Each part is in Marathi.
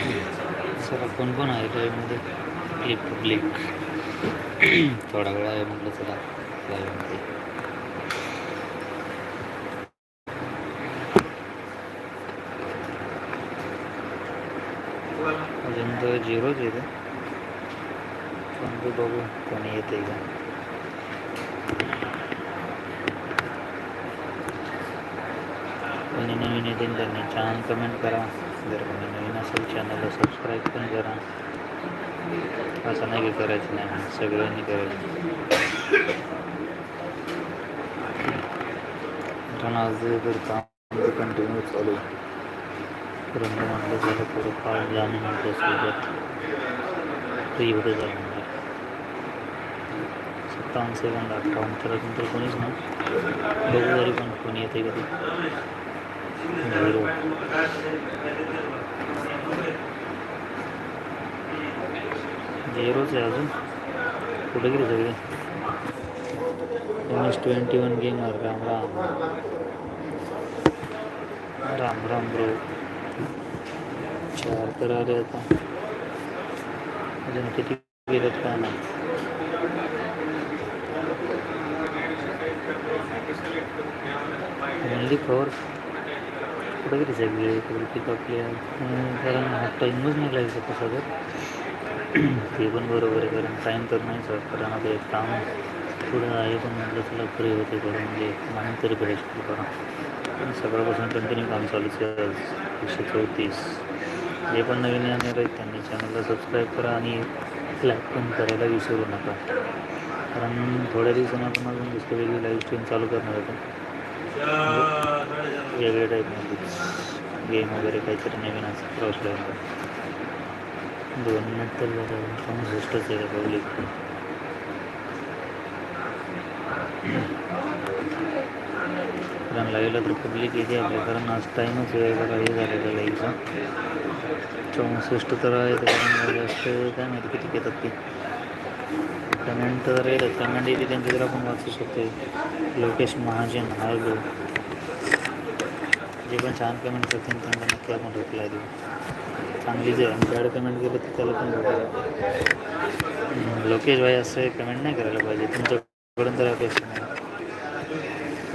चला कोण कोण आहे लाईव्हमध्ये रिपब्लिक पब्लिक थोडा वेळ आहे म्हटलं चला लाईव्हमध्ये अजून तर झिरोच येते पण तू बघू कोणी येते का? कोणी नवीन येतील त्यांनी छान कमेंट करा. जर कोणी नवीन असेल चॅनलला सबस्क्राईब पण करा. असं नाही की करायचं नाही सगळ्यांनी करायचं. कारण आज जर काम कंटिन्यू चालू रंग म्हटलं झालं थोडं फार जाणे म्हटलं सोबत फ्री होतं झालं म्हणजे सत्तावन्न सेकंद अठ्ठावन्न तर अजून तर कोणीच नाही. बघू तरी पण कोणी येते कधी झेरोच आहे अजून? कुठे गेले सगळे? M S twenty one gamer Ram Ram. Ram Ram bro चार तर आले आता. अजून किती गेलेत काय नाही ओनली फोर कुठं गेली सगळे इकडे कारण हा टाईमच नाही लागेल तसा तर ते पण बरोबर आहे कारण टाईम तर नाही सर कारण आता एक काम पुढं आहे पण म्हटलं तुला फ्री होते करून म्हणजे म्हणून तरी भेटायची करा पण सकाळपासून कंटिन्यू काम चालूच आहे आज एकशे चौतीस जे पण नवीन येणार आहेत त्यांनी चॅनलला सबस्क्राईब करा आणि लाईक पण करायला विसरू नका कारण थोड्या दिवसांनी आपण अजून दुसरी वेगळी लाईव्ह स्ट्रीम चालू करणार होतो वेगळ्या टाईपमध्ये गेम वगैरे काहीतरी नवीन असं प्रॉब्लेम दोन मिनिट तर झालं चौसष्टच आहे पब्लिक कारण लाईव्हला तर पब्लिक येते आपल्या कारण आज टाईमच आहे जरा हे झालेलं लाईव्हचा चौसष्ट तर आहे त्याच्यामुळे जास्त काय माहिती किती घेतात ते. कमेंट तर येतात कमेंट येते त्यांची जर आपण वाचू शकतो लोकेश महाजन हाय लो जे पण छान कमेंट करतील त्यांना नक्की आपण रिप्लाय देऊ. चांगली जे बॅड कमेंट केलं तर त्याला पण लोकेश भाई असं कमेंट नाही करायला पाहिजे. तुमच्याकडून तर अपेक्षा नाही.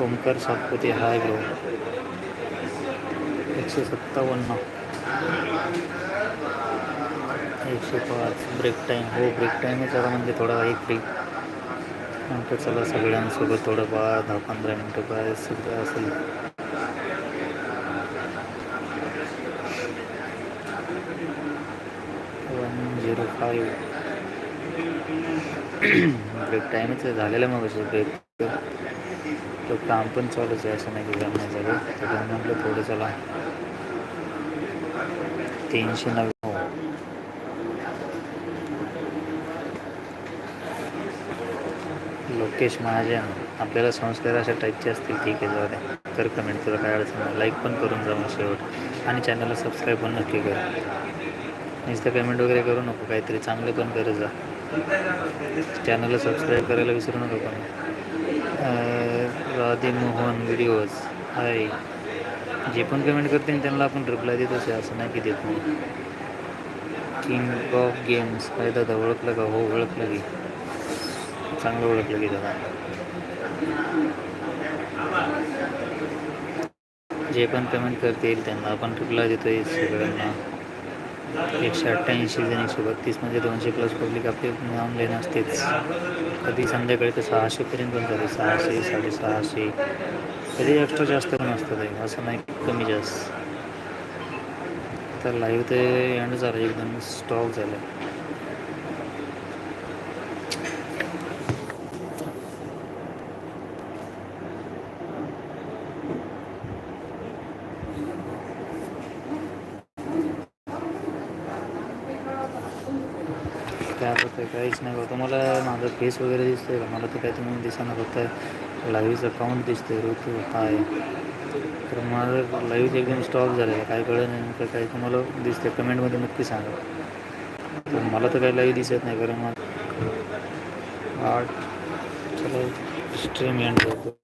ओमकार सातपुते हाय ब्रो एकशे सत्तावन्न. एकशे पाच ब्रेक टाईम हो ब्रेक टाईमच आता म्हणजे थोडा एक ब्रेक नंतर चला सगळ्यांसोबत थोडं बा दहा पंधरा मिनटं काय सगळं असेल. One zero five. ब्रेक टाईमच झालेलं मग असं ब्रेक तो काम पण चालूच आहे असं नाही की जम नाही त्याच्यामुळे म्हटलं थोडं चला. तीनशे नव्वद लोकेश महाजन आपल्याला संस्कार अशा टाईपचे असतील. ठीक आहे जाऊ द्या तर कमेंट तुला काय अडचण नाही. लाईक पण करून जा मग शेवट. आणि चॅनलला सबस्क्राईब पण नक्की कर. नुसतं पेमेंट वगैरे करू नको. काहीतरी चांगलं पण करत जा. चॅनलला सबस्क्राईब करायला विसरू नका पण. Radhe Mohan videos hi. जे पण कमेंट करते त्यांना आपण रिप्लाय देत. असे असं नाही की देत नाही. किंग ऑफ गेम्स काय दादा ओळखलं का? हो ओळखलं की. चांगलं ओळखलं की दादा जे पण पेमेंट करतील त्यांना आपण रिप्लाय देतो आहे सगळ्यांना. एकशे अठ्ठ्याऐंशी जण एकशे बत्तीस म्हणजे दोनशे प्लस पब्लिक आपले ऑनलाईन असतेच कधी संध्याकाळी तर सहाशेपर्यंत पण जाते सहाशे साडेसहाशे. कधी एक्स्ट्रा जास्त पण असतं ते असं नाही कमी जास्त. तर लाईव्ह ते एंड झालं एकदम स्टॉप झालं. काय होतं आहे काहीच नाही बघा तुम्हाला माझं फेस वगैरे दिसतोय का? मला तर काय तुम्ही दिसणार फक्त आहे लाईव्हचं अकाउंट दिसतंय ऋतू हाय. तर माझं लाईव्ह एकदम स्टॉप झालेलं काय कळलं नाही नेमकं काय तुम्हाला दिसतंय? कमेंटमध्ये नक्की सांगा. तर मला तर काही लाईव्ह दिसत नाही कारण मग आठ चला स्ट्रीम एंड करतो.